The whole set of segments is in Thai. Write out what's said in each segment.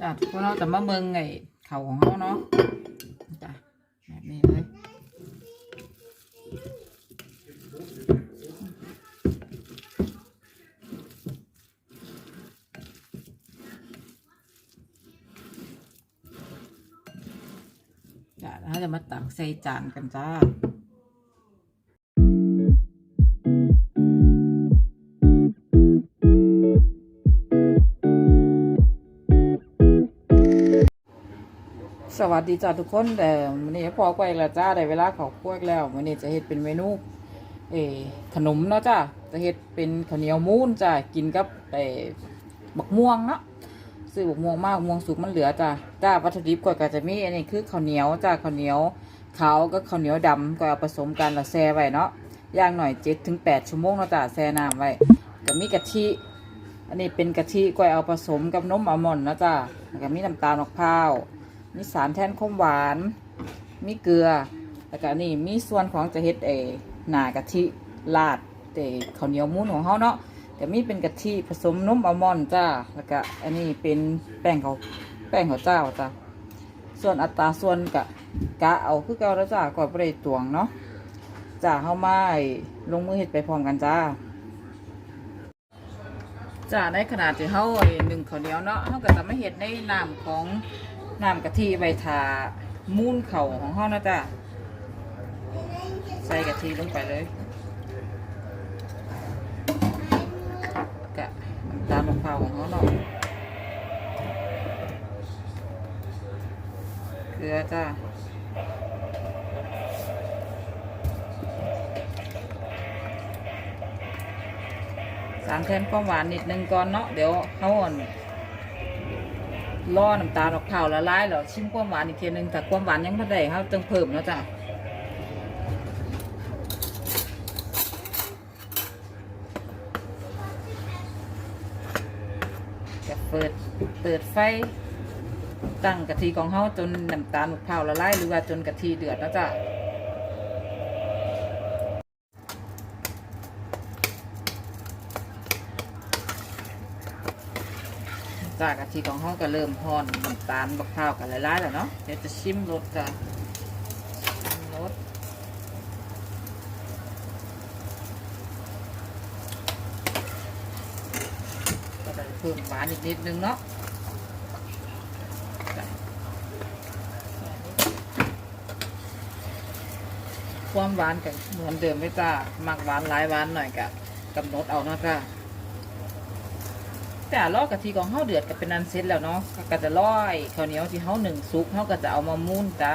จ้ะทุกคนเราจะมาเมืองไงเขาของเขาเนาะจ้ะแบบนี้เลยจ้ะแล้วจะมาตักใส่จานกันจ้า สวัสดีจ้าทุกคนแต่วันนี้พอไปแล้วจ้าได้เวลาเขากล้วยแล้ววันนี้จะเฮ็ดเป็นเมนูเอขนมเนาะจ้าจะเฮ็ดเป็นข้าวเหนียวมูนจ้ากินกับเอบักม่วงเนาะซื้อบักม่วงมากม่วงสุกมันเหลือจ้าจ้าวัตถุดิบก็จะมีอันนี้คือข้าวเหนียวจ้าข้าวเหนียวขาวกับข้าวเหนียวดำก็เอาผสมกันแล้วแช่ไว้เนาะย่างหน่อยเจ็ดถึงแปดชั่วโมงเนาะจ้าแช่น้ำไว้ก็มีกะทิอันนี้เป็นกะทิก็เอาผสมกับนมอัลมอนด์นะจ้าแล้วก็มีน้ำตาลมะพร้าว มีสารแทนขมหวาน มีเกลือ แล้วก็นี่มีส่วนของจะเฮ็ดเอหนากะทิลาดเตข้าวเหนียวมูนของเขาเนาะแต่มีเป็นกะทิผสมนมอัลมอนด์จ้า แล้วก็อันนี้เป็นแป้งเขาแป้งข้าวเจ้าจ้าส่วนอัตราส่วนกะกะเอาคือเก่าแล้วจ้าก่อนไปตวงเนาะจ้าเข้าไอ้ลงมือเฮ็ดไปพร้อมกันจ้าจ้าในขนาดที่เขาไอหนึ่งข้าวเหนียวเนาะเขาก็จะไม่เห็ดในน้ำของ น้ำกะทิใบทามูนเข่าของเขานะจ้าใส่กะทิลงไปเลยกะน้ำตาลมะพร้าวของเขาเนาะเกลือจ้าสารแทนความหวานนิดนึงก่อนเนาะเดี๋ยวเขาอ่อน ล่อน้ำตาลออกเผาละลายแล้วชิมความหวานอีกทีนึงแต่ความหวานยังไม่ได้ครับจึงเพิ่มแล้วจ้ะจะเปิดเปิดไฟตั้งกะทิของเขาจนน้ำตาลมะพร้าละลายหรือว่าจนกะทิเดือดแล้วจ้ะ จากกะทิของเขาก็เริ่มพอนน้ำตาลมะพร้าวกันละลายแล้วเนาะเดี๋ยวจะชิมรสจ้ะชิมรสก็จะเพิ่มหวานอีกนิดนึงเนาะความหวานกันเหมือนเดิมไม่จ้ามักหวานหลายหวานหน่อยกะกำหนดเอาเนาะจ้า แต่ลอกกะทิของเฮาเดือดก็เป็นอันเสร็จแล้วเนาะก็จะร้อยข้าวเหนียวที่เฮาหนึ่งซุปเฮาก็จะเอามามุนจ้า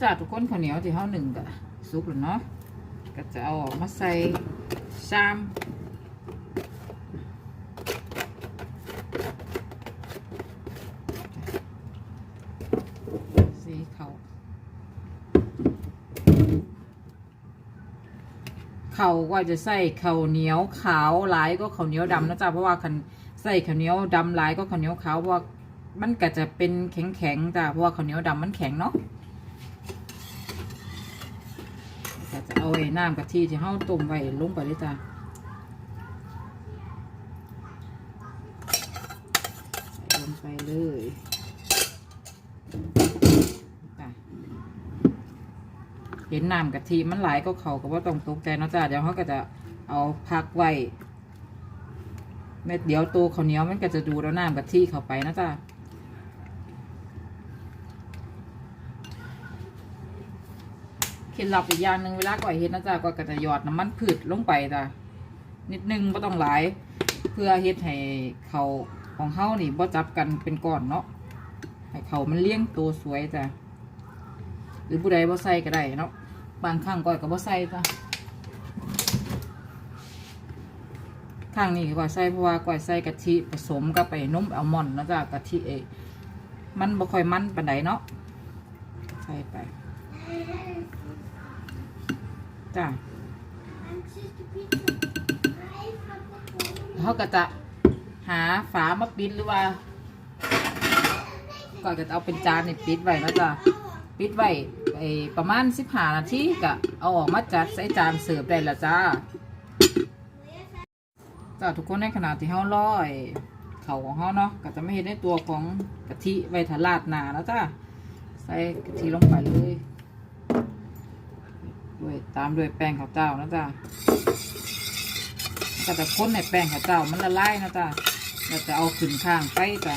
จ้าทุกคนข้าวเหนียวที่เฮาหนึ่งกะซุปแล้วเนาะก็จะเอาออกมาใส่ชามสีเขา เขาว่าจะใส่ข้าวเหนียวขาวหลายก็ข้าวเหนียวดำนะจ๊ะเพราะว่าคันใส่ข้าวเหนียวดำหลายก็ข้าวเหนียวขาวเพราะว่ามันก็จะเป็นแข็งๆจ้ะเพราะว่าข้าวเหนียวดำมันแข็งเนาะก็จะเอาไอ้น้ำกะทิที่เฮาต้มไว้ลงไปเลยจ้ะใส่ลงไปเลยจ้ะ เห็นน้ำกะทิมันหลายก็เขาก็ว่าต้องตกใจเนาะจ้ะเดี๋ยวเขาก็จะเอาพักไว้เม็ดเดียวตัวข้าวเหนียวมันก็จะดูแล้วน้ำกะทิเข้าไปนะจ้ะเคล็ดลับอีกอย่างหนึ่งเวลาก่อยเฮ็ดนะจ๊ะก็จะหยอดน้ำมันพืชลงไปจ้ะนิดนึงไม่ต้องหลาย เพื่อเฮ็ดให้เขาของเฮานี่บ่จับกันเป็นก้อนเนาะให้เขามันเลี้ยงตัวสวยจ้ะหรือผู้ใดบ่ใส่ก็ได้เนาะ บางครั้งก่อยก็บ่ใส่จ้ะข้างนี้ก่อยใส่เพราะว่าก่อยใส่กะทิผสมกับไปนมอัลมอนด์นะจ๊ะกะทิเอมันบ่ค่อยมันปานใดเนาะใส่ไปจ้ะเขาก็จะหาฝามาปิดหรือว่าก็จะเอาเป็นจานนี่ปิดไว้นะจ๊ะปิดไว้ ไอประมาณสิบห้านาทีก็เอาออกมาจัดใส่จานเสิร์ฟได้ละจ้าจ้าทุกคนในขณะที่เฮาลอยเข่าของเฮาเนาะก็จะไม่เห็นในตัวของกะทิไวทาราดหนาแล้วจ้าใส่กะทิลงไปเลยด้วยตามด้วยแป้งข้าวเจ้านะจ้าก็จะค้นในแป้งข้าวเจ้ามันละลายนะจ้าเราจะเอาขึ้นข้างไปจ้ะ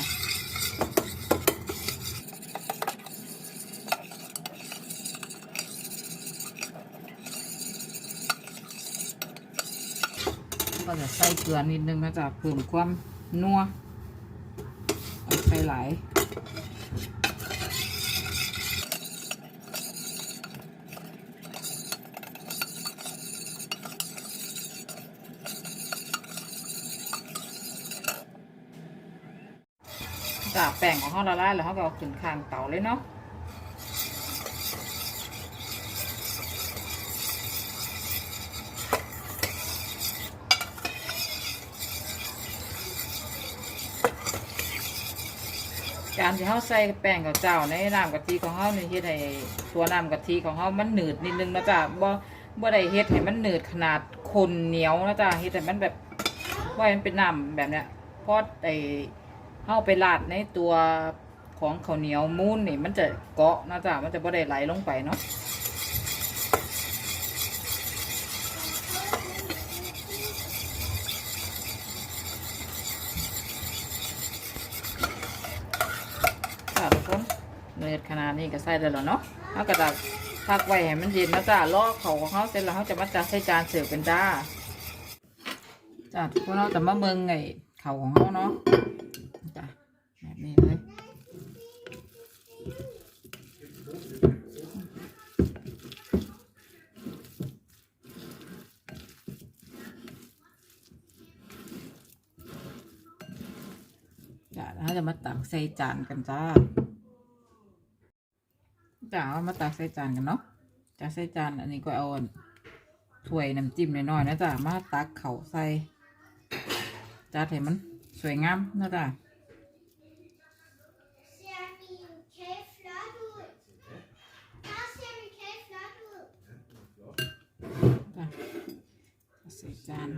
ก็จะใส่เกลือนิดนึงนะจ๊ะเพิ่มความนัวเอาใส่หลายจากแป้งของเขาละลายแล้วเขาก็เอาขึ้นข้างเตาเลยเนาะ การที่เขาใส่แป้งกับเจ้าในน้ำกะทิของเขาเนี่ยเฮ็ดให้ตัวน้ำกะทิของเขามันหนืดนิดนึงนะจ๊ะบ่บ่ได้เฮ็ดให้มันหนืดขนาดคนเหนียวนะจ๊ะเฮ็ดให้มันแบบว่ามันเป็นน้ำแบบเนี้ยเพราะไอเข้าไปราดในตัวของข้าวเหนียวมูนนี่มันจะเกาะนะจ๊ะมันจะบ่ได้ไหลลงไปเนาะจ้ะทุกคนเนื ดขนาดนี้ก็ใส่ได้แล้วเนาะเขาก็จะพักไว้ให้มันเย็นนะจ๊ะลอกเขาของเขาเสร็จแล้วเขาจะมาจัดใส่จานเสิร์ฟเป็นจ้าจ้ะทุกคนเราจะมาเมืองไงเขาของเขาเนาะจ้ะแบบนี้เลยจ้ะแล้วเราจะมาตักใส่จานกันจ้า จ้ะเอามาตักใส่จานกันเนาะจะใส่จานอันนี้ก็เอาถ้วยน้ำจิ้มน้อยๆนะจ๊ะมาตักเข่าใส่จัดให้มันสวยงามนะจ๊ะ Ser min kage flot ud? Der ser min kage flot ud. จ้ะใส่จาน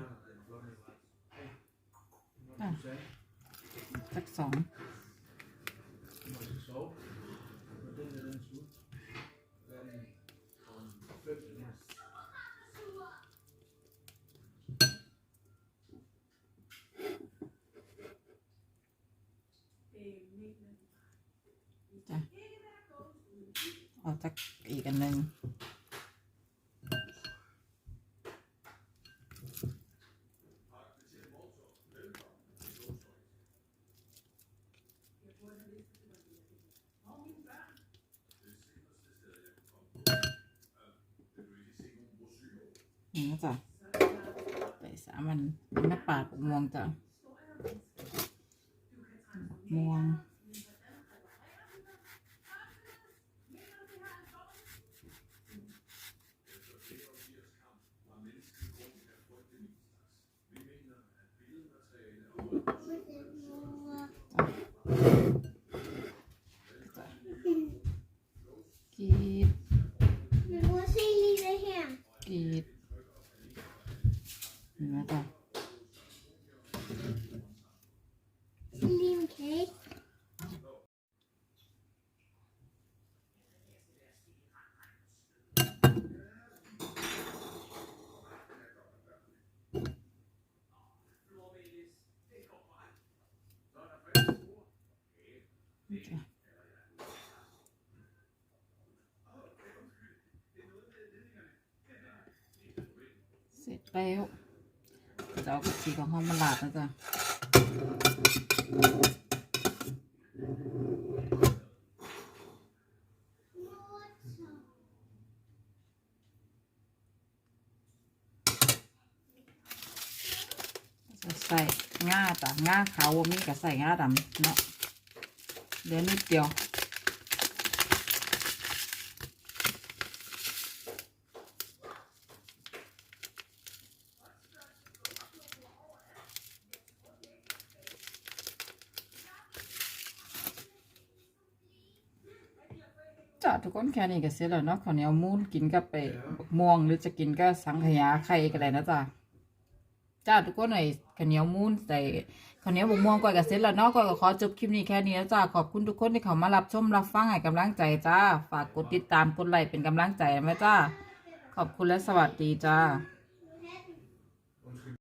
สักสองจ้ะ เอาสักอีกอันหนึ่งนี่จ้ะใส่สามันแม่ปาดม่วงจ้ะม่วงกรีด Men prøv at se lige det her. กรีดนี่นะจ๊ะ Se lige min kage. เสร็จ แล้วจะเอากระทิของห้องมาลาดนะจ๊ะจะใส่ง่าจ้ะง่าขาวมีก็ใส่ง่าดำเนาะเดี๋ยวนิดเดียว กคนแค่นี้ก็เสร็จแล้วเนาะข้าวเหนียวมูนกินกับไปบักม่วงหรือจะกินกับสังขยาไข่ก็ได้นะจ้ะจ้าทุกคนไอ้ข้าวเหนียวมูนใส่ข้าวเหนียวบักม่วงก้อยก็เสร็จแล้วเนาะก้อยก็ขอจบคลิปนี้แค่นี้นะจ้าขอบคุณทุกคนที่เข้ามารับชมรับฟังให้กำลังใจจ้าฝากกดติดตามกดไลค์เป็นกำลังใจนะแม่จ้าขอบคุณและสวัสดีจ้า